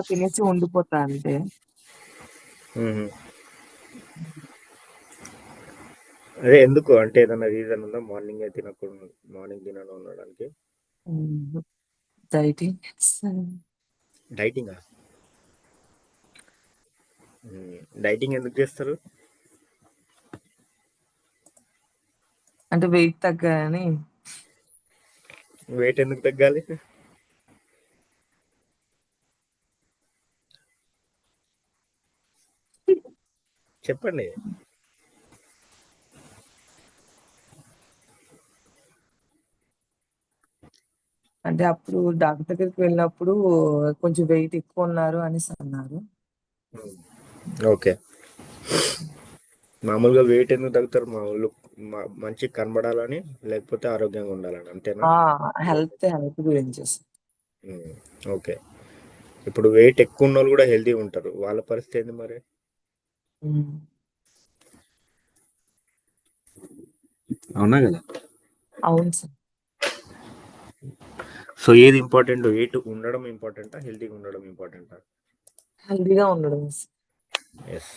తినేసి ఉండిపోతా అంతే. అదే ఎందుకు? అంటే ఏదన్నా రీజన్ ఉందా? మార్నింగే తినకుండా మార్నింగ్ తినను ఉండడానికి? డైటింగ్. డైటింగా? డైటింగ్ ఎందుకు చేస్తారు? అంటే వెయిట్ తగ్గాలని. వెయిట్ ఎందుకు తగ్గాలి? చెప్పండి. అంటే అప్పుడు డాక్టర్ దగ్గరికి వెళ్ళినప్పుడు కొంచెం వెయిట్ ఎక్కువున్నారు అనేసన్నారు. హ్మ్. ఓకే. మామూలుగా వెయిట్ ఎందుకు తగ్గుతారు? మామూలు మ మంచిగా కనపడాలని, లేకపోతే ఆరోగ్యంగా ఉండాలని అంతేనా? హెల్త్, హెల్త్ గురించి. ఓకే. ఇప్పుడు వెయిట్ ఎక్కువున్నోళ్ళు గూడా హెల్తీగా ఉంటారు. వాళ్ళ పరిస్థితి ఏంది మరి? అవునా గదా! అవును సార్. సో, ఏది ఇంపార్టెంట్? వెయిట్ ఉండడం ఇంపార్టెంటా? హెల్తీగా ఉండడం ఇంపార్టెంటా? హెల్తీగా ఉండడం. యెస్.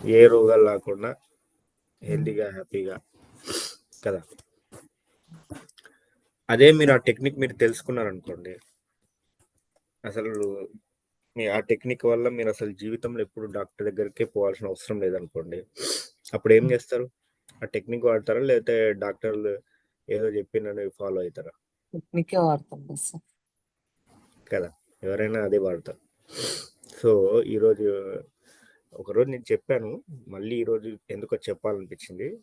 ఏ రోగాలు రాకుండా హ్మ్. హెల్తీగా, హ్యాపీగా కదా! అదే మీరు ఆ టెక్నిక్ మీరు తెలుసుకున్నారనుకోండి అసలు మీ ఆ టెక్నిక్ వల్ల మీరసలు జీవితంలో ఎప్పుడు డాక్టర్ దగ్గరికే పోవాల్సిన అవసరం లేదనుకోండి. అప్పుడేం హ్మ్. జేస్తారు? ఆ టెక్నిక్ వాడతారా? లేతే డాక్టర్లు ఏదో జెప్పిండని ఫాలో? టెక్నికే వాడతాం కదా. కదా! ఎవరైనా అదే వాడతారు. సో, ఈరోజు ఒకరోజు నేను చెప్పాను. మళ్ళీ ఈరోజు ఎందుకో చెప్పాలనిపించింది.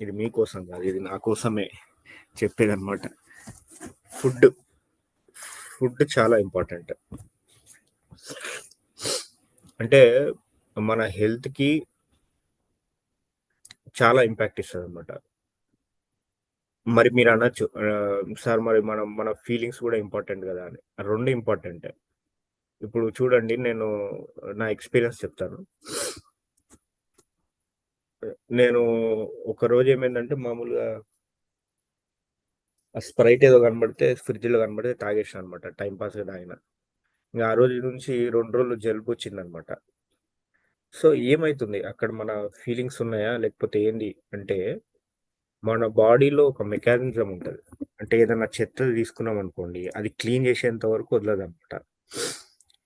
ఇది మీకోసం గాదు. ఇది నా కోసమే చెప్పేదనమాట. ఫుడ్. ఫుడ్ చాలా ఇంపార్టెంట్. అంటే మన హెల్త్‌కి చాలా ఇంపాక్ట్ ఇస్తుంది అనమాట మరి మీరు అనొచ్చు సార్ మరి మనం మన ఫీలింగ్స్ కూడా ఇంపార్టెంట్ కదా అని. రెండు ఇంపార్టెంటే. ఇప్పుడు చూడండి నేను నా ఎక్స్‌పీరియన్స్ చెప్తాను. నేను ఒకరోజు ఏమైందంటే మామూలుగా ఆ స్ప్రైట్ ఏదో కనబడితే ఫ్రిడ్జ్‌లో కనబడితే తాగేసాను అనమాట. టైమ్ పాస్‌గా తాగిన. ఇంకా ఆ రోజు నుంచి రెండు రోజులు జలుబు వచ్చిందనమాట సో, ఏమైతుంది? అక్కడ మన ఫీలింగ్స్ ఉన్నాయా? లేకపోతే ఏంది అంటే, మన బాడీలో ఒక మెకానిజం ఉంటుంది అంటే ఏదైనా చెత్త తీసుకున్నాం అనుకోండి అది క్లీన్ చేసేంత వరకు వదలదనమాట.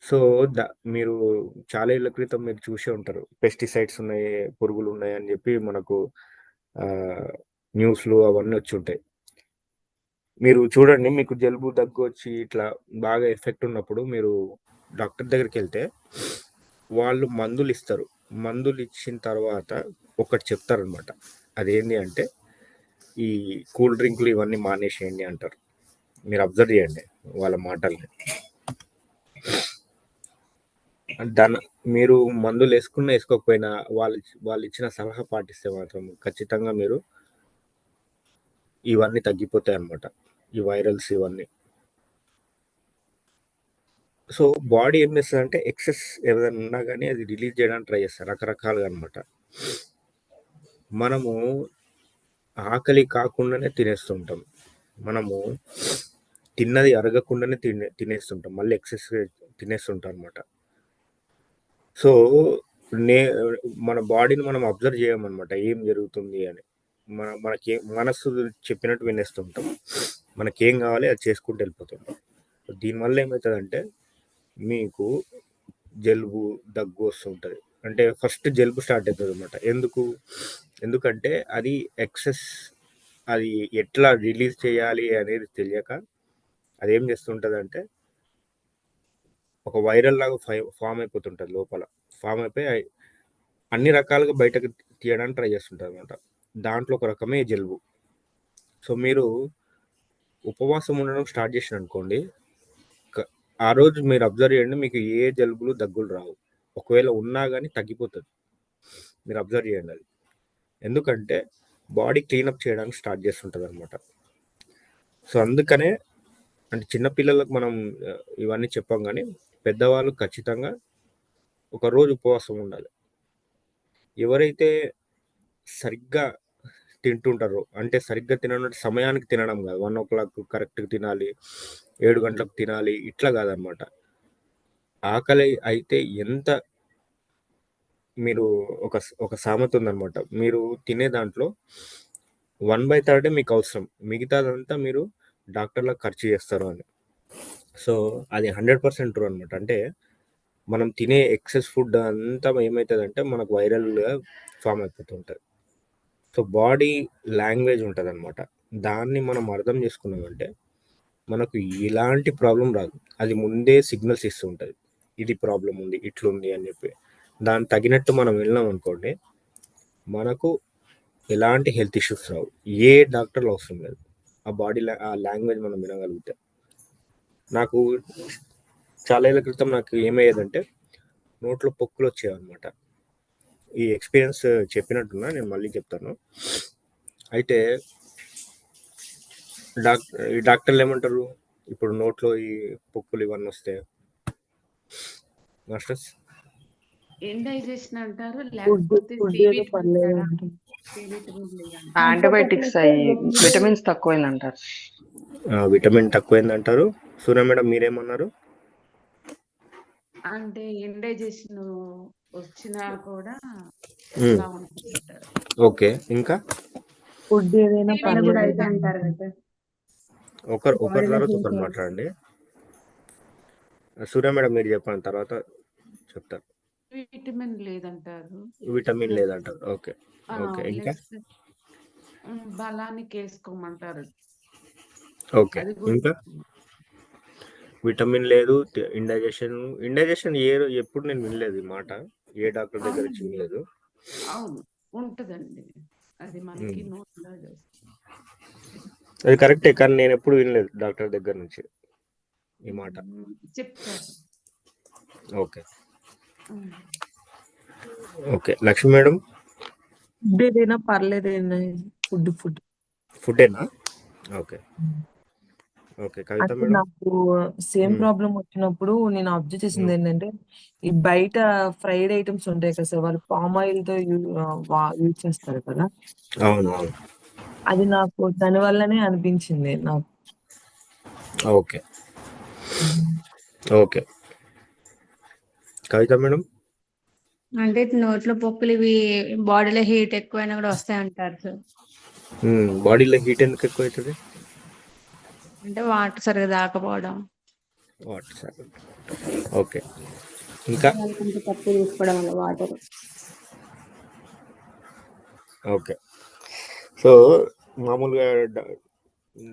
సో, ద మీరు చాలా ఏళ్ళ క్రితం మీరు చూసే ఉంటారు. పెస్టిసైడ్స్ ఉన్నాయి, పురుగులు ఉన్నాయి అని చెప్పి మనకు న్యూస్‌లు అవన్నీ వచ్చి ఉంటాయి మీరు చూడండి మీకు జలుబు, దగ్గు వచ్చి ఇట్లా బాగా ఎఫెక్ట్ ఉన్నప్పుడు మీరు డాక్టర్ దగ్గరికి వెళ్తే వాళ్ళు మందులు ఇస్తారు మందులు ఇచ్చిన తర్వాత ఒకటి చెప్తారనమాట. అదేంటి అంటే, ఈ కూల్ డ్రింకులు ఇవన్నీ మానేసేయండి అంటారు. మీరు అబ్జర్వ్ చేయండి వాళ్ళ మాటల్ని. దాని మీరు మందులు వేసుకున్న వేసుకోకపోయినా వాళ్ళు వాళ్ళు ఇచ్చిన సలహా పాటిస్తే మాత్రం ఖచ్చితంగా మీరు ఇవన్నీ తగ్గిపోతాయి అన్నమాట ఈ వైరల్స్ ఇవన్నీ. సో, బాడీ ఏం చేస్తదంటే ఎక్సెస్ ఏదైనా ఉన్నా కానీ అది రిలీజ్ చేయడానికి ట్రై చేస్తారు. రకరకాలుగా అనమాట మనము ఆకలి కాకుండానే తినేస్తుంటాం. మనము తిన్నది అరగకుండానే తినే తినేస్తుంటాం. మళ్ళీ ఎక్సెస్ తినేస్తుంటాం అనమాట సో, నే మన బాడీని మనం అబ్జర్వ్ చేయమన్నమాట. ఏం జరుగుతుంది అని. మన మనకి మనస్సు చెప్పినట్టు వినేస్తుంటాం. మనకేం కావాలి అది చేసుకుంటూ వెళ్ళిపోతుంటాం. దీనివల్ల ఏమవుతుందంటే మీకు జలుబు, దగ్గు వస్తుంటుంది అంటే ఫస్ట్ జలుబు స్టార్ట్ అవుతుంది అనమాట ఎందుకు? ఎందుకంటే అది ఎక్సెస్ అది ఎట్లా రిలీజ్ చేయాలి అనేది తెలియక అదేం అంటే ఒక వైరల్ లాగా ఫామ్ అయిపోతుంటుంది లోపల. ఫామ్ అయిపోయి అన్ని రకాలుగా బయటకు తీయడానికి ట్రై చేస్తుంటదనమాట. దాంట్లో ఒక రకమే జలుబు. సో, మీరు ఉపవాసం ఉండడం స్టార్ట్ చేసిన అనుకోండి ఆ రోజు మీరు అబ్జర్వ్ చేయండి మీకు ఏ జలుబులు, దగ్గులు రావు. ఒకవేళ ఉన్నా కానీ తగ్గిపోతుంది మీరు అబ్జర్వ్ చేయండి అది. ఎందుకంటే బాడీ క్లీనప్ చేయడానికి స్టార్ట్ చేస్తుంటుంది అనమాట సో, అందుకనే అంటే చిన్నపిల్లలకు మనం ఇవన్నీ చెప్పాం కానీ పెద్దవాళ్ళు ఖచ్చితంగా ఒక రోజు ఉపవాసం ఉండాలి. ఎవరైతే సరిగ్గా తింటుంటారో, అంటే సరిగ్గా తినడం సమయానికి తినడం గాదు. 1:00 కరెక్ట్‌గా తినాలి. 7 గంటలకు తినాలి. ఇట్లా గాదనమాట. ఆకలి అయితే ఎంత మీరు ఒక ఒక సామెత ఉందనమాట మీరు తినే దాంట్లో వన్ బై థర్డే మీకు అవసరం మిగతాదంతా మీరు డాక్టర్లకు ఖర్చు చేస్తారు అని సో అది హండ్రెడ్ పర్సెంట్ ట్రూ అనమాట అంటే మనం తినే ఎక్సెస్ ఫుడ్ అంతా ఏమవుతుందంటే మనకు వైరల్గా ఫామ్ అయిపోతుంటుంది సో బాడీ లాంగ్వేజ్ ఉంటుంది అనమాట దాన్ని మనం అర్థం చేసుకున్నామంటే మనకు ఎలాంటి ప్రాబ్లం రాదు. అది ముందే సిగ్నల్స్ ఇస్తూ ఉంటుంది. ఇది ప్రాబ్లం ఉంది ఇట్లుంది అని చెప్పి. దాన్ని తగినట్టు మనం వెళ్ళినాం అనుకోండి మనకు ఎలాంటి హెల్త్ ఇష్యూస్ రావు. ఏ డాక్టర్లు అవసరం లేదు. ఆ బాడీ ఆ లాంగ్వేజ్ మనం వినగలిగితే. నాకు చాలా ఏళ్ళ క్రితం నాకు ఏమయ్యేదంటే నోట్లో పొక్కులు వచ్చేవన్నమాట. ఈ ఎక్స్పీరియన్స్ చెప్పినట్టున్నా నేను మళ్ళీ చెప్తాను. అయితే డాక్టర్ ఈ డాక్టర్లు ఏమంటారు? ఇప్పుడు నోట్లో ఈ పొక్కులు ఇవన్నీ వస్తే మాస్టర్స్? ఇండైజెషన్ అంటారు? విటమిన్ అంటారు. యాంటీబయాటిక్స్ అయ్యి విటమిన్స్ తక్కువైందంటారు విటమిన్ తక్కువైందంటారు సూర్య మేడం మీరేమన్నారు? అంటే ఇండైజెషన్ వచ్చినా కూడా ఓకే ఇంకా? ఫుడ్ ఏదైనా టీవీలో కూడా అయితే పర్లేదు అంటారు కదా. ఒకరు ఒకరి తర్వాత ఒకరు మాట్లాడండి. సూర్య మేడం మీరు చెప్పండి తర్వాత చెప్తారు. విటమిన్ లేదంటారు. విటమిన్ లేదంటారు. ఓకే ఓకే ఇంకా? బలానికి వేసుకోమంటారు ఓకే ఇంకా? విటమిన్ లేదు ఇండైజెషన్ ఇండైజెషన్ ఏ ఎప్పుడు నేను వినలేదు ఈ మాట. ఏ డాక్టర్ దగ్గర అవును ఉంటదండి. అది మనకి అది కరెక్టే కానీ నేను ఎప్పుడు వినలేదు డాక్టర్ దగ్గర నుంచి ఈ మాట. Okay. Okay Lakshmi madam? Food ఏదైనా పర్లేదేనా ఫుడ్ ఫుడ్. ఫుడ్డేనా? ఓకే. ఓకే. కవిత అంటే మేడం? నాకు సేమ్. ప్రాబ్లం వచ్చినప్పుడు నేను అబ్జర్వ్ చేసింది. ఏంటంటే ఈ బయట ఫ్రైడ్ ఐటమ్స్ ఉంటాయి కదా సార్ వాళ్ళు పామ్ ఆయిల్తో యూజ్ చేస్తారు కదా. అవును అవును. అది నాకు దాని వల్లనే అనిపించింది నాకు. ఓకే. ఓకే. కవిత మేడం? అంటే నోట్లో పొక్కులు ఇవి బాడీలో హీట్ ఎక్కువైనా కూడా వస్తాయి అంటారు సార్. బాడీలో హీట్ ఎందుకు ఎక్కువ అవుతుంది అంటే వాటర్ సరిగా తాకపోవడం వాటర్ ఓకే. ఇంకా? కొంచెం తక్కువ తీసుకోవడం వల్ల వాటర్. ఓకే. సో మామూలుగా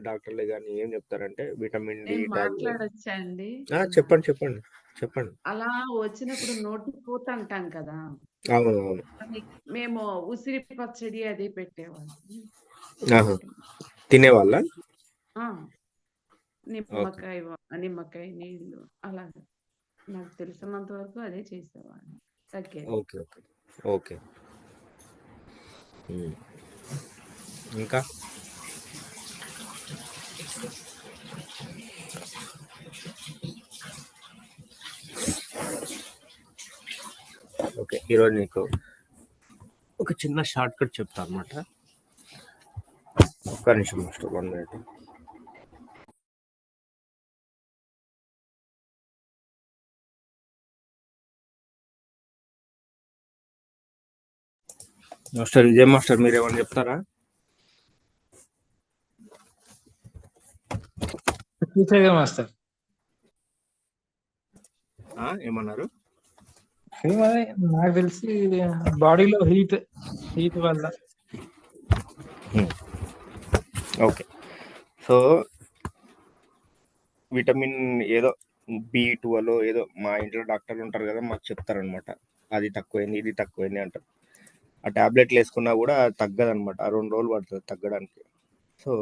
డాక్టర్లే కానీ ఏం చెప్తారంటే విటమిన్ డి నేను టాబ్లెట్. మాట్లాడొచ్చా అండి చెప్పండి చెప్పండి చెప్పండి. అలా వచ్చినప్పుడు నోటి పూత అంటాం కదా. అవును అవును అది మేము ఉసిరి పచ్చడి అది పెట్టేవాళ్ళం. తినేవాళ్ళ? ఆ, నిమ్మకాయ నిమ్మకాయ నీళ్ళు అలాగే నాకు తెలిసినంత వరకు అదే చేసేవాళ్ళం తగ్గేది ఓకే ఓకే. ఓకే. ఇంకా? ఓకే ఈరోజు నీకు ఒక చిన్న షార్ట్ కట్ చెప్తా అనమాట ఒక్క నిమిషం one minute. Master Vijay master మీరు ఏమన్నా చెప్తారా? మాస్టర్. ఏమన్నారు? నాకు తెలిసి బాడీలో హీట్ హీట్ వల్ల. ఓకే. సో విటమిన్ ఏదో బి ట్వెల్వ్ ఏదో మా ఇంట్లో డాక్టర్లు ఉంటారు కదా మాకు చెప్తారనమాట అది తక్కువైంది ఇది తక్కువైంది అంటారు. ఆ టాబ్లెట్లు వేసుకున్నా కూడా తగ్గదనమాట. ఆ రెండు రోజులు పడుతుంది తగ్గడానికి. సో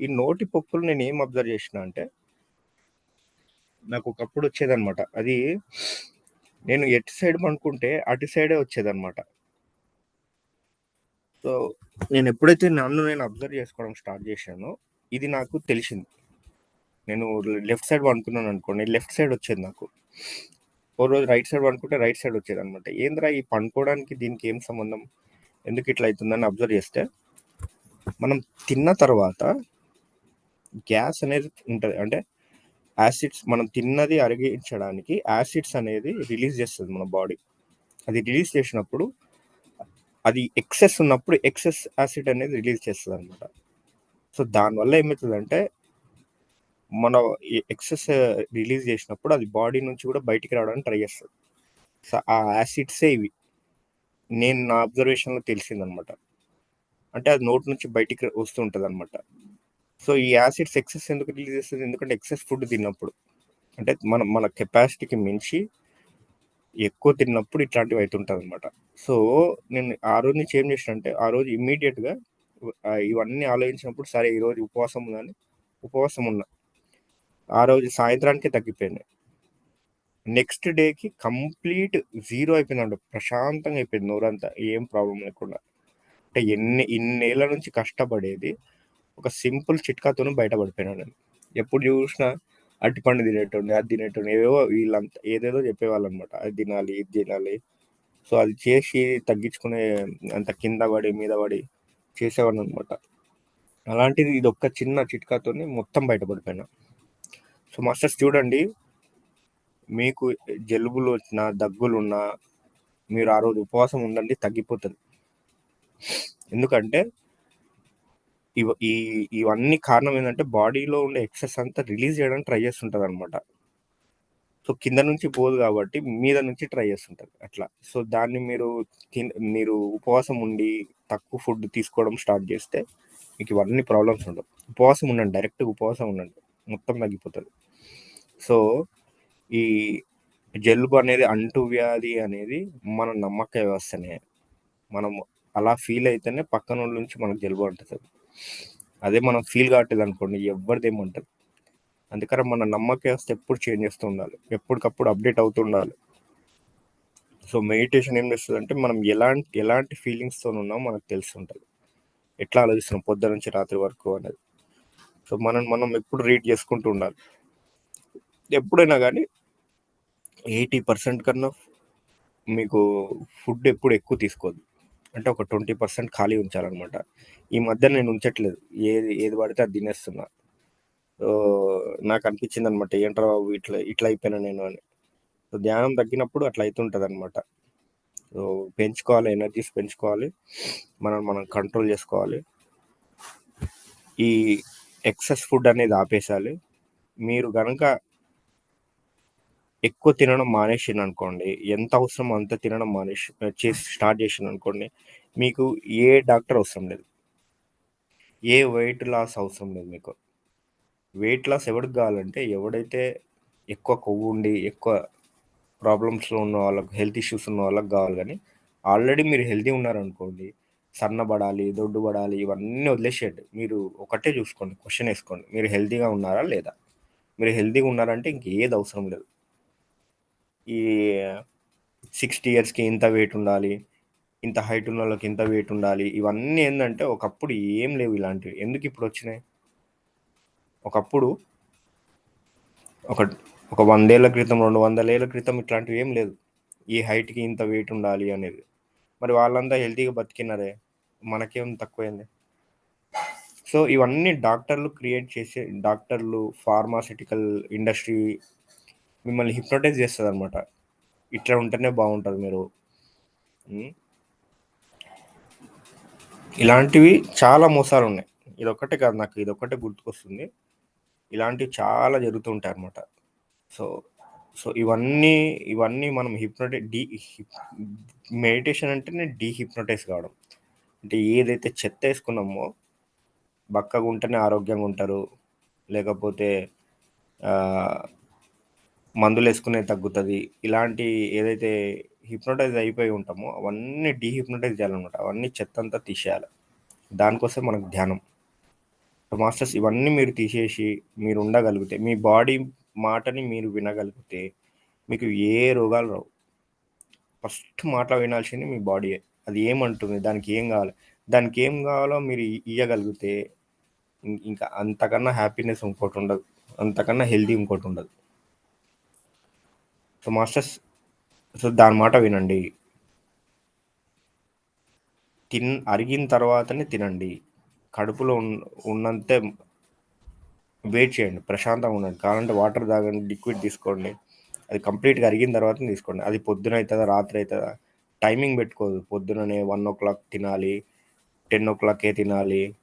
ఈ నోటి పొక్కులు నేను ఏం అబ్జర్వ్ చేసిన అంటే నాకు ఒకప్పుడు వచ్చేదన్నమాట అది నేను ఎటు సైడ్ పనుకుంటే అటు సైడే వచ్చేదనమాట. సో నేను ఎప్పుడైతే నన్ను నేను అబ్జర్వ్ చేసుకోవడం స్టార్ట్ చేశానో ఇది నాకు తెలిసింది. నేను లెఫ్ట్ సైడ్ పండుకున్నాను అనుకోండి లెఫ్ట్ సైడ్ వచ్చేది నాకు. ఓ రోజు రైట్ సైడ్ పడుకుంటే రైట్ సైడ్ వచ్చేది అనమాట ఏంద్రా ఈ పండుకోవడానికి దీనికి ఏం సంబంధం? ఎందుకు ఇట్లా అవుతుందని అబ్జర్వ్ చేస్తే మనం తిన్న తర్వాత గ్యాస్ అనేది ఉంటుంది. అంటే యాసిడ్స్ మనం తిన్నది అరిగించడానికి యాసిడ్స్ అనేది రిలీజ్ చేస్తుంది మన బాడీ. అది రిలీజ్ చేసినప్పుడు అది ఎక్సెస్ ఉన్నప్పుడు ఎక్సెస్ యాసిడ్ అనేది రిలీజ్ చేస్తుంది అనమాట సో దానివల్ల ఏమవుతుందంటే మన ఎక్సెస్ రిలీజ్ చేసినప్పుడు అది బాడీ నుంచి కూడా బయటికి రావడానికి ట్రై చేస్తుంది. సో ఆ యాసిడ్సే ఇవి? నేను నా అబ్జర్వేషన్లో తెలిసిందనమాట. అంటే అది నోట్ నుంచి బయటికి వస్తూ ఉంటుంది అనమాట సో ఈ యాసిడ్స్ ఎక్సెస్ ఎందుకు రిలీజ్ చేస్తుంది? ఎందుకంటే ఎక్సెస్ ఫుడ్ తిన్నప్పుడు. అంటే మన మన కెపాసిటీకి మించి ఎక్కువ తిన్నప్పుడు ఇట్లాంటివి అవుతుంటుంది అనమాట సో నేను ఆ రోజు నుంచి ఏం చేసిన అంటే ఆ రోజు ఇమ్మీడియట్గా ఇవన్నీ ఆలోచించినప్పుడు సరే ఈరోజు ఉపవాసం ఉందని ఉపవాసం ఉన్నా. ఆ రోజు సాయంత్రానికి తగ్గిపోయింది. నెక్స్ట్ డేకి కంప్లీట్ జీరో అయిపోయిందంట ప్రశాంతంగా అయిపోయింది నోరంతా. ఏం ప్రాబ్లం లేకుండా. అంటే ఎన్ని ఇన్నేళ్ళ నుంచి కష్టపడేది ఒక సింపుల్ చిట్కాతోనే బయటపడిపోయినాడు నేను. ఎప్పుడు చూసినా అరటిపండు తినేటోండి అది తినేటోండి ఏవేవో వీళ్ళంతా ఏదేదో చెప్పేవాళ్ళు అనమాట అది తినాలి ఇది తినాలి. సో అది చేసి తగ్గించుకునే అంత కింద పడి మీద పడి చేసేవాడిని అనమాట అలాంటిది ఇది ఒక్క చిన్న చిట్కాతోనే మొత్తం బయటపడిపోయినా. సో మాస్టర్స్ చూడండి. మీకు జలుబులు వచ్చినా దగ్గులున్నా మీరు ఆ రోజు ఉపవాసం ఉండండి తగ్గిపోతుంది. ఎందుకంటే ఇవ ఈ ఇవన్నీ కారణం ఏంటంటే బాడీలో ఉండే ఎక్సెస్ అంతా రిలీజ్ చేయడానికి ట్రై చేస్తుంటుంది అనమాట సో కింద నుంచి పోదు కాబట్టి మీద నుంచి ట్రై చేస్తుంటుంది. అట్లా. సో దాన్ని మీరు మీరు ఉపవాసం ఉండి తక్కువ ఫుడ్ తీసుకోవడం స్టార్ట్ చేస్తే మీకు ఇవన్నీ ప్రాబ్లమ్స్ ఉండవు. ఉపవాసం ఉండండి డైరెక్ట్ ఉపవాసం ఉండండి. మొత్తం తగ్గిపోతుంది. సో ఈ జలుబు అనేది అంటువ్యాధి అనేది మన నమ్మక వ్యవస్థనే. మనం అలా ఫీల్ అయితేనే పక్కన నుంచి మనకు జలుబు అంటుంది అదే మనం ఫీల్ కావట్లేదు అనుకోండి ఎవరిది ఏమంటది అందుకని మన నమ్మక వ్యవస్థ ఎప్పుడు చేంజ్ చేస్తూ ఉండాలి. ఎప్పటికప్పుడు అప్డేట్ అవుతూ ఉండాలి. సో మెడిటేషన్ ఏం చేస్తుంది అంటే మనం ఎలాంటి ఎలాంటి ఫీలింగ్స్తో ఉన్నామో మనకు తెలుస్తుంటుంది. ఎట్లా ఆలోచిస్తున్నాం పొద్దు నుంచి రాత్రి వరకు అనేది. సో మనం మనం ఎప్పుడు రీడ్ చేసుకుంటూ ఉండాలి. ఎప్పుడైనా కానీ ఎయిటీ పర్సెంట్ కన్నా మీకు ఫుడ్ ఎప్పుడు ఎక్కువ తీసుకోవద్దు అంటే ఒక ట్వంటీ పర్సెంట్ ఖాళీ ఉంచాలన్నమాట. ఈ మధ్య నేను ఉంచట్లేదు. ఏది ఏది పడితే అది తినేస్తున్నా. నాకు అనిపించింది అనమాట ఏంట్రా బాబు ఇట్లా ఇట్లా అయిపోయినా నేను అని. సో ధ్యానం తగ్గినప్పుడు అట్లా అవుతుంటుంది అనమాట సో పెంచుకోవాలి ఎనర్జీస్ పెంచుకోవాలి. మనం మనం కంట్రోల్ చేసుకోవాలి. ఈ ఎక్సెస్ ఫుడ్ అనేది ఆపేసాలి మీరు కనుక ఎక్కువ తినడం మానేసింది అనుకోండి ఎంత అవసరం అంత తినడం మానేసి చేసి స్టార్ట్ చేసింది అనుకోండి మీకు ఏ డాక్టర్ అవసరం లేదు. ఏ వెయిట్ లాస్ అవసరం లేదు మీకు. వెయిట్ లాస్ ఎవరికి కావాలంటే ఎవడైతే ఎక్కువ కొవ్వు ఉండి ఎక్కువ ప్రాబ్లమ్స్లో ఉన్న వాళ్ళకి హెల్త్ ఇష్యూస్ ఉన్న వాళ్ళకి కావాలి కానీ ఆల్రెడీ మీరు హెల్తీ ఉన్నారనుకోండి సన్నబడాలి దొడ్డు పడాలి ఇవన్నీ వదిలేసేయండి. మీరు ఒకటే చూసుకోండి క్వశ్చన్ వేసుకోండి. మీరు హెల్తీగా ఉన్నారా లేదా? మీరు హెల్తీగా ఉన్నారంటే ఇంకేది అవసరం లేదు. ఈ సిక్స్టీ ఇయర్స్కి ఇంత వెయిట్ ఉండాలి ఇంత హైట్ ఉన్న వాళ్ళకి ఇంత వెయిట్ ఉండాలి ఇవన్నీ ఏంటంటే ఒకప్పుడు ఏం లేవు ఇలాంటివి. ఎందుకు ఇప్పుడు వచ్చినాయి? ఒకప్పుడు ఒక ఒక వందేళ్ళ క్రితం రెండు వందలేళ్ళ క్రితం ఇట్లాంటివి ఏం లేదు. ఈ హైట్కి ఇంత వెయిట్ ఉండాలి అనేది. మరి వాళ్ళంతా హెల్తీగా బతికినారే? మనకేం తక్కువైంది? సో ఇవన్నీ డాక్టర్లు క్రియేట్ చేసే డాక్టర్లు ఫార్మాసిటికల్ ఇండస్ట్రీ మిమ్మల్ని హిప్నోటైజ్ చేస్తుంది అనమాట ఇట్లా ఉంటేనే బాగుంటుంది మీరు. ఇలాంటివి చాలా మోసాలు ఉన్నాయి ఇదొక్కటే కాదు నాకు ఇదొక్కటే గుర్తుకొస్తుంది. ఇలాంటివి చాలా జరుగుతుంటాయి అనమాట సో సో ఇవన్నీ ఇవన్నీ మనం హిప్నోటై డీ మెడిటేషన్ అంటేనే డీహిప్నోటైజ్ కావడం. అంటే ఏదైతే చెత్త వేసుకున్నామో బక్కగా ఉంటేనే ఆరోగ్యంగా ఉంటారు. లేకపోతే మందులు వేసుకునే తగ్గుతుంది. ఇలాంటి ఏదైతే హిప్నోటైజ్ అయిపోయి ఉంటామో అవన్నీ డీహిప్నోటైజ్ చేయాలన్నమాట. అవన్నీ చెత్త అంతా తీసేయాలి. దానికోసం మనకు ధ్యానం. మాస్టర్స్ ఇవన్నీ మీరు తీసేసి మీరు ఉండగలిగితే మీ బాడీ మాటని మీరు వినగలిగితే మీకు ఏ రోగాలు రావు. ఫస్ట్ మాట వినాల్సింది మీ బాడీ అది ఏమంటుంది? దానికి ఏం కావాలి? దానికి ఏం కావాలో మీరు ఇవ్వగలిగితే ఇయ్యగలిగితే ఇంకా అంతకన్నా హ్యాపీనెస్ ఇంకోటి ఉండదు. అంతకన్నా హెల్దీ ఇంకోటి ఉండదు. సో మాస్టర్స్ సో దాని మాట వినండి. తిన్ అరిగిన తర్వాతనే తినండి. కడుపులో ఉన్నంతే వెయిట్ చేయండి. ప్రశాంతంగా ఉండండి. కావాలంటే వాటర్ తాగండి లిక్విడ్ తీసుకోండి. అది కంప్లీట్గా అరిగిన తర్వాత తీసుకోండి. అది పొద్దున అవుతుందా రాత్రి అవుతుందా టైమింగ్ పెట్టుకోదు. పొద్దుననే వన్ ఓ క్లాక్ తినాలి టెన్ ఓ క్లాకే తినాలి.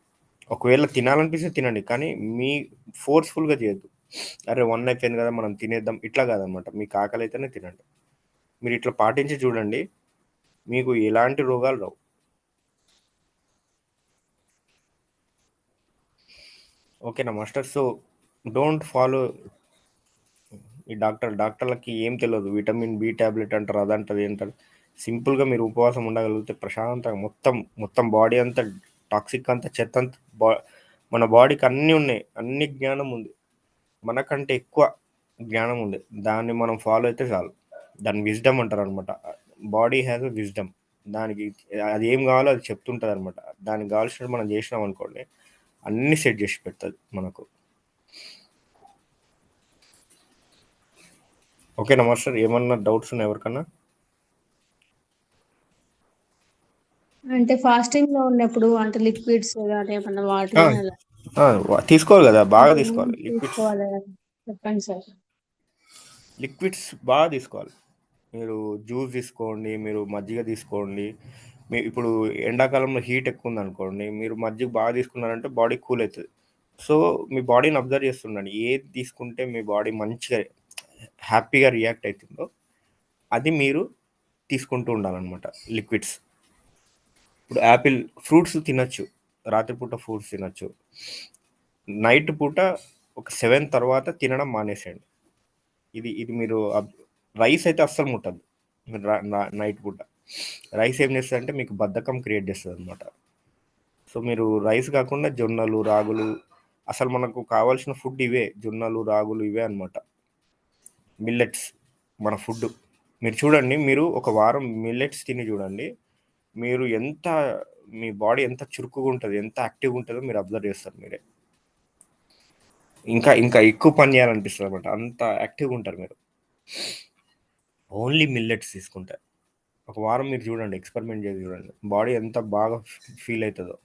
ఒకవేళ తినాలనిపిస్తే తినండి. కానీ మీ ఫోర్స్ఫుల్గా చేయొద్దు. అరే వన్ అయిపోయింది కదా మనం తినేద్దాం. ఇట్లా కాదనమాట. మీకు ఆకలి అయితేనే తినండి. మీరు ఇట్లా పాటించి చూడండి మీకు ఎలాంటి రోగాలు రావు. ఓకేనా మాస్టర్? సో డోంట్ ఫాలో ఈ డాక్టర్ డాక్టర్లకి ఏం తెలియదు. విటమిన్ బి టాబ్లెట్ అంటారు అదంటారు ఏంటారు సింపుల్గా మీరు ఉపవాసం ఉండగలిగితే ప్రశాంతంగా మొత్తం మొత్తం బాడీ అంతా టాక్సిక్ అంతా చెత్త అంతా బా మన బాడీకి అన్నీ ఉన్నాయి. అన్ని జ్ఞానం ఉంది. మనకంటే ఎక్కువ జ్ఞానం ఉంది. దాన్ని మనం ఫాలో అయితే చాలు. దాన్ని విజ్డమ్ అంటారు అనమాట బాడీ హ్యాస్ విజ్డమ్ దానికి అది ఏం కావాలో అది చెప్తుంటుంది అనమాట దానికి కావాల్సినట్టు మనం చేసినాం అనుకోండి అన్ని సెట్ చేసి పెడుతుంది మనకు. ఓకేనా మాస్టర్ ఏమన్నా డౌట్స్ ఉన్నాయి ఎవరికన్నా? అంటే ఫాస్టింగ్లో ఉన్నప్పుడు అంటే లిక్విడ్స్ ఏమన్నా వాటర్ తీసుకోవాలి కదా బాగా తీసుకోవాలి. లిక్విడ్స్. చెప్పండి సార్. లిక్విడ్స్ బాగా తీసుకోవాలి. మీరు జ్యూస్ తీసుకోండి మీరు మజ్జిగ తీసుకోండి. మీ ఇప్పుడు ఎండాకాలంలో హీట్ ఎక్కువ ఉంది అనుకోండి మీరు మజ్జిగ బాగా తీసుకున్నారంటే బాడీ కూల్ అవుతుంది సో మీ బాడీని అబ్జర్వ్ చేస్తుండండి. ఏది తీసుకుంటే మీ బాడీ మంచిగా హ్యాపీగా రియాక్ట్ అవుతుందో అది మీరు తీసుకుంటూ ఉండాలన్నమాట లిక్విడ్స్ ఇప్పుడు యాపిల్ ఫ్రూట్స్ తినచ్చు. రాత్రిపూట ఫుడ్స్ తినచ్చు. నైట్ పూట ఒక సెవెన్ తర్వాత తినడం మానేసేయండి. ఇది ఇది మీరు రైస్ అయితే అస్సలు ముట్టద్దు. మీరు నైట్ పూట. రైస్ ఏం చేస్తుంది అంటే మీకు బద్ధకం క్రియేట్ చేస్తుంది అనమాట సో మీరు రైస్ కాకుండా జొన్నలు రాగులు అసలు మనకు కావాల్సిన ఫుడ్ ఇవే. జొన్నలు రాగులు ఇవే అనమాట మిల్లెట్స్ మన ఫుడ్ మీరు చూడండి మీరు ఒక వారం మిల్లెట్స్ తిని చూడండి. మీరు ఎంత మీ బాడీ ఎంత చురుకుగా ఉంటుంది ఎంత యాక్టివ్గా ఉంటుందో మీరు అబ్జర్వ్ చేస్తారు మీరే. ఇంకా ఇంకా ఎక్కువ పని చేయాలనిపిస్తుంది అనమాట అంత యాక్టివ్గా ఉంటారు మీరు. ఓన్లీ మిల్లెట్స్ తీసుకుంటే. ఒక వారం మీరు చూడండి ఎక్స్పెరిమెంట్ చేసి చూడండి. బాడీ ఎంత బాగా ఫీల్ అవుతుందో.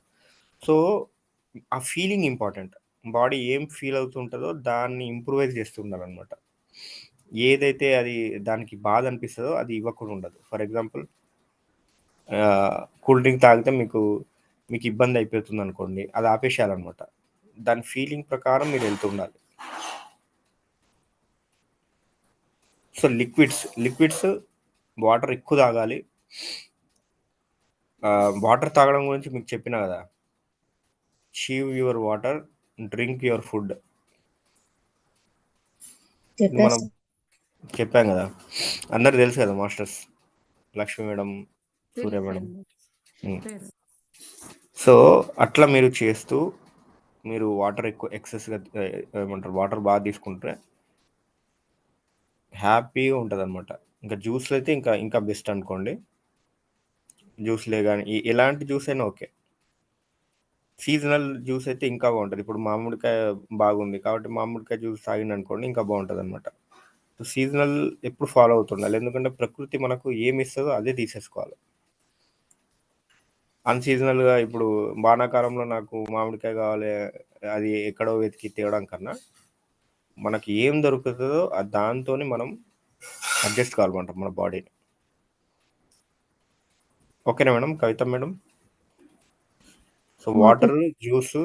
సో ఆ ఫీలింగ్ ఇంపార్టెంట్. బాడీ ఏం ఫీల్ అవుతుంటుందో దాన్ని ఇంప్రూవైజ్ చేస్తుండాలన్నమాట. ఏదైతే అది దానికి బాధ అనిపిస్తుందో అది ఇవ్వకుండా ఉండదు. ఫర్ ఎగ్జాంపుల్ కూల్ డ్రింక్ తాగితే మీకు మీకు ఇబ్బంది అయిపోతుంది అనుకోండి అది ఆపేసేయాలన్నమాట. దాని ఫీలింగ్ ప్రకారం మీరు వెళ్తుండాలి సో లిక్విడ్స్ లిక్విడ్స్ వాటర్ ఎక్కువ తాగాలి. వాటర్ తాగడం గురించి మీకు చెప్పిన కదా. Chew your water drink your food. మనం చెప్పాం కదా. అందరు తెలుసు కదా masters. Lakshmi madam Surya madam ఉమ్. సో అట్లా మీరు చేస్తూ మీరు వాటర్ ఎక్కువ ఎక్సెస్గా ఏమంటారు వాటర్ బాగా తీసుకుంటే హ్యాపీగా ఉంటుంది అనమాట ఇంకా జ్యూస్లు అయితే ఇంకా ఇంకా బెస్ట్ అనుకోండి. జ్యూస్లే కానీ ఎలాంటి జ్యూస్ అయినా ఓకే. సీజనల్ జ్యూస్ అయితే ఇంకా బాగుంటుంది. ఇప్పుడు మామిడికాయ బాగుంది కాబట్టి మామిడికాయ జ్యూస్ తాగింది అనుకోండి ఇంకా బాగుంటుంది అనమాట సో సీజనల్ ఎప్పుడు ఫాలో అవుతుండాలి. ఎందుకంటే ప్రకృతి మనకు ఏమి ఇస్తుందో అదే తీసేసుకోవాలి. అన్సీజనల్గా ఇప్పుడు వానాకాలంలో నాకు మామిడికాయ కావాలి అది ఎక్కడో వెతికి తేవడం కన్నా మనకి ఏం దొరుకుతుందో ఆ దాంతోని మనం అడ్జస్ట్ కావాలన్నమాట మన బాడీని ఓకేనా madam? Kavitha madam? So water juice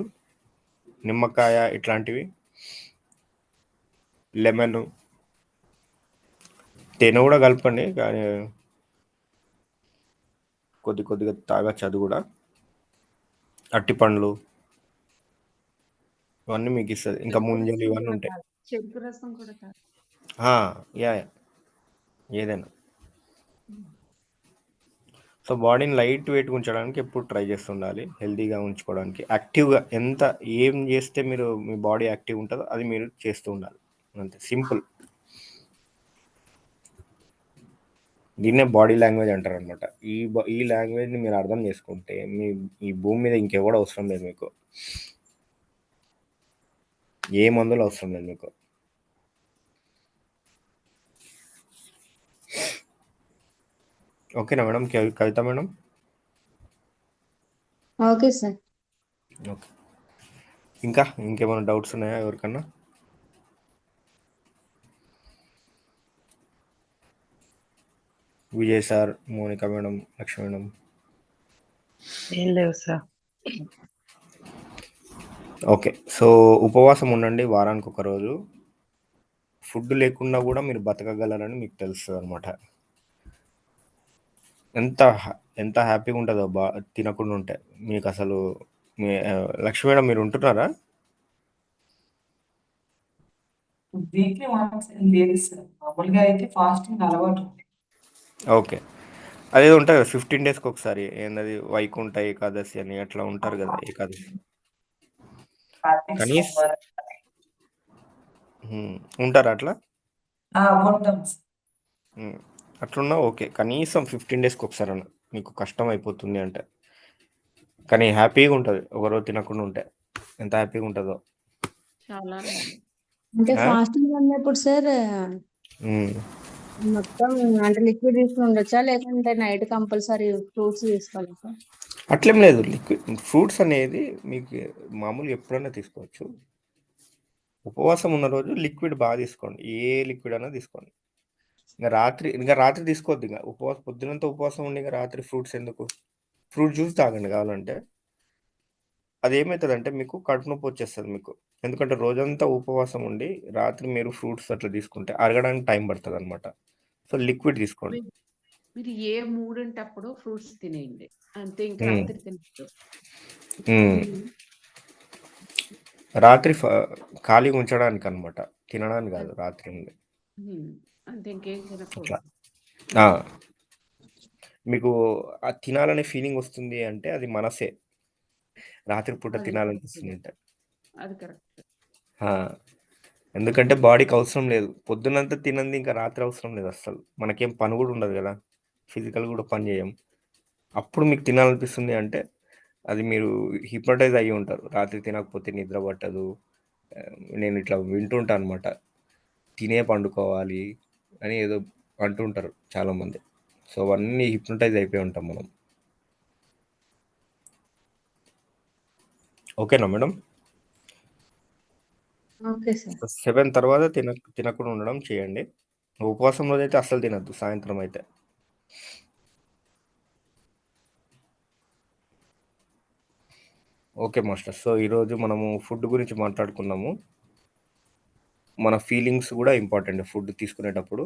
నిమ్మకాయ ఇట్లాంటివి లెమన్ తేనె కూడా కలపండి. కానీ కొద్ది కొద్దిగా తాగచ్చు అది కూడా అట్టి పండ్లు. ఇవన్నీ మీకు ఇస్తుంది. ఇంకా ముంజలు ఇవన్నీ ఉంటాయి. చెరుకు రసం కూడా కాదు. ఆ, యా యా. ఏదైనా. సో బాడీని లైట్ వెయిట్ ఉంచడానికి ఎప్పుడు ట్రై చేస్తుండాలి. హెల్తీగా ఉంచుకోవడానికి. యాక్టివ్గా ఎంత ఏం చేస్తే మీరు మీ బాడీ యాక్టివ్ ఉంటుందో అది మీరు చేస్తూ ఉండాలి. అంతే. సింపుల్. దీన్నే బాడీ లాంగ్వేజ్ అంటారు అనమాట ఈ ఈ లాంగ్వేజ్ని మీరు అర్థం చేసుకుంటే మీ ఈ భూమి మీద ఇంకెవడ అవసరం లేదు మీకు. ఏ మందులు అవసరం లేదు మీకు. ఓకేనా మేడం? కవి- Kavitha madam? Okay sir. Okay. ఇంకా ఇంకేమైనా డౌట్స్ ఉన్నాయా ఎవరికన్నా? Vijay sir Monica madam Lakshmi madam. ఏం లేవు సార్. ఓకే సో ఉపవాసం ఉండండి వారానికి ఒక రోజు. ఫుడ్ లేకుండా కూడా మీరు బతకగలరని మీకు తెలుస్తుంది అనమాట ఎంత ఎంత హ్యాపీగా ఉంటుందో బా తినకుండా ఉంటే. మీకు అసలు మీ లక్ష్మి మేడం మీరు ఉంటున్నారా? వీక్లీ వన్స్ లేదు సార్. మామూలుగా అయితే ఫాస్టింగ్ అలవాటు ఉంది. ఓకే. అదేదో ఉంటుంది కదా ఫిఫ్టీన్ డేస్కి ఒకసారి ఏంటది వైకుంఠ ఏకాదశి అని అట్లా ఉంటారు కదా ఏకాదశి. కనీస్ ఉంటారా అట్లా? అట్లున్నా ఓకే. కనీసం ఫిఫ్టీన్ డేస్కి ఒకసారి అన్న మీకు కష్టం అయిపోతుంది అంటే. కానీ హ్యాపీగా ఉంటుంది ఒకరోజు తినకుండా ఉంటే. ఎంత హ్యాపీగా ఉంటుందో. చాలా అంటే? ఫాస్టింగ్ అన్నప్పుడు సార్. మొత్తం అంటే లిక్విడ్ తీసుకుని ఉండొచ్చా? లేకుంటే నైట్ కంపల్సరీ ఫ్రూట్స్ తీసుకోవాలి అట్లేం లేదు. లిక్విడ్ ఫ్రూట్స్ అనేది మీకు మామూలుగా ఎప్పుడైనా తీసుకోవచ్చు. ఉపవాసం ఉన్న రోజు లిక్విడ్ బాగా తీసుకోండి. ఏ లిక్విడ్ అయినా తీసుకోండి. ఇంకా రాత్రి ఇంకా రాత్రి తీసుకోవద్దు ఇంకా. ఉపవాసం పొద్దునంతా ఉపవాసం ఉండి ఇంకా రాత్రి ఫ్రూట్స్ ఎందుకు? ఫ్రూట్ జ్యూస్ తాగండి కావాలంటే. అది ఏమవుతుందంటే మీకు కడుపు నొప్పి వచ్చేస్తుంది మీకు. ఎందుకంటే రోజంతా ఉపవాసం ఉండి రాత్రి మీరు ఫ్రూట్స్ అట్లా తీసుకుంటే అరగడానికి టైం పడుతుంది అనమాట సో లిక్విడ్ తీసుకోండి. మీరు ఏ మూడ్ అంటే అప్పుడు ఫ్రూట్స్ తినేయండి. అంతే ఇంకా. రాత్రి ఖాళీగా ఉంచడానికి అనమాట తినడానికి కాదు రాత్రి. అంతే ఇంకేం తినకూడదు. ఆ. మీకు తినాలనే ఫీలింగ్ వస్తుంది అంటే అది మనసే. రాత్రి పూట తినాలనిపిస్తుంది అంటే. అది కరెక్ట్. ఎందుకంటే బాడీకి అవసరం లేదు. పొద్దునంతా తినంది ఇంకా రాత్రి అవసరం లేదు అస్సలు. మనకేం పని కూడా ఉండదు కదా. ఫిజికల్ కూడా పని చేయం. అప్పుడు మీకు తినాలనిపిస్తుంది అంటే అది మీరు హిప్నటైజ్ అయ్యి ఉంటారు. రాత్రి తినకపోతే నిద్ర పట్టదు. నేను ఇట్లా వింటుంటా అనమాట తినే పండుకోవాలి అని ఏదో అంటుంటారు చాలామంది. సో అవన్నీ హిప్నటైజ్ అయిపోయి ఉంటాం మనం. ఓకేనా మేడం? Okay sir. సెవెన్ తర్వాత తిన తినకుండా ఉండడం చేయండి. ఉపవాసం రోజు అయితే అస్సలు తినద్దు సాయంత్రం అయితే. Okay master. సో ఈరోజు మనము ఫుడ్ గురించి మాట్లాడుకున్నాము. మన ఫీలింగ్స్ కూడా ఇంపార్టెంట్ ఫుడ్ తీసుకునేటప్పుడు.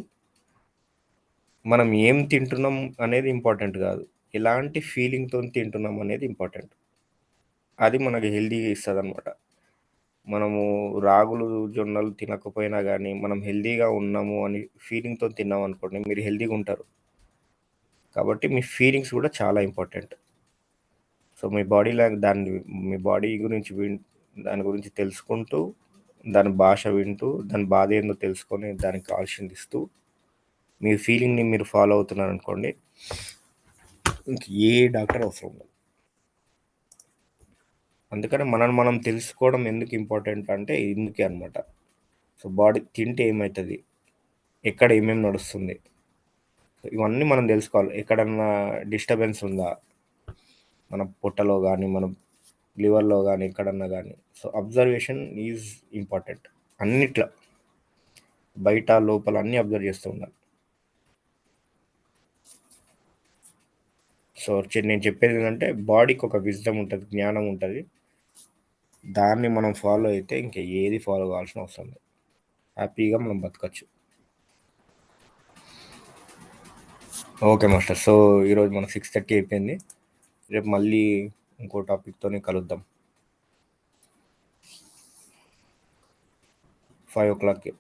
మనం ఏం తింటున్నాం అనేది ఇంపార్టెంట్ కాదు. ఎలాంటి ఫీలింగ్తో తింటున్నాం అనేది ఇంపార్టెంట్. అది మనకి హెల్దీగా ఇస్తుంది అనమాట మనము రాగులు జొన్నలు తినకపోయినా కానీ మనం హెల్దీగా ఉన్నాము అని ఫీలింగ్తో తిన్నాం అనుకోండి మీరు హెల్దీగా ఉంటారు. కాబట్టి మీ ఫీలింగ్స్ కూడా చాలా ఇంపార్టెంట్ సో మీ బాడీ లాంగ్ దాన్ని మీ బాడీ గురించి విన్ దాని గురించి తెలుసుకుంటూ దాని భాష వింటూ దాని బాధ ఏందో తెలుసుకొని దానికి కాల్షన్ ఇస్తూ మీ ఫీలింగ్ని మీరు ఫాలో అవుతున్నారు అనుకోండి ఇంక ఏ డాక్టర్ అవసరం లేదు. అందుకని మనం మనం తెలుసుకోవడం ఎందుకు ఇంపార్టెంట్ అంటే ఇందుకే అనమాట సో బాడీ తింటే ఏమవుతుంది ఎక్కడ ఏమేమి నడుస్తుంది? సో ఇవన్నీ మనం తెలుసుకోవాలి. ఎక్కడన్నా డిస్టర్బెన్స్ ఉందా? మన పొట్టలో కానీ మన లివర్లో కానీ ఎక్కడన్నా కానీ సో అబ్జర్వేషన్ ఈజ్ ఇంపార్టెంట్ అన్నిట్లో బయట లోపల అన్నీ అబ్జర్వ్ చేస్తూ ఉండాలి. సో నేను చెప్పేది ఏంటంటే బాడీకి ఒక విజ్డమ్ ఉంటుంది జ్ఞానం ఉంటుంది. దాన్ని మనం ఫాలో అయితే ఇంకా ఏది ఫాలో కావాల్సిన అవసరం లేదు. హ్యాపీగా మనం బతకచ్చు. Okay master. సో ఈరోజు మనకు సిక్స్ థర్టీ అయిపోయింది. రేపు మళ్ళీ ఇంకో టాపిక్తోనే కలుద్దాం. ఫైవ్ ఓ క్లాక్కి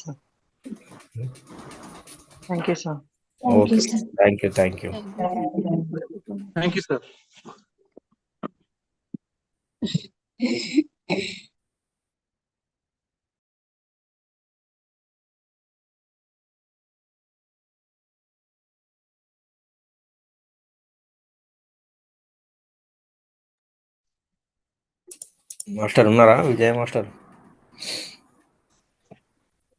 sir thank you sir thank okay you sir thank you thank you thank you sir master ఉన్నారా? విజయ్ మాస్టర్?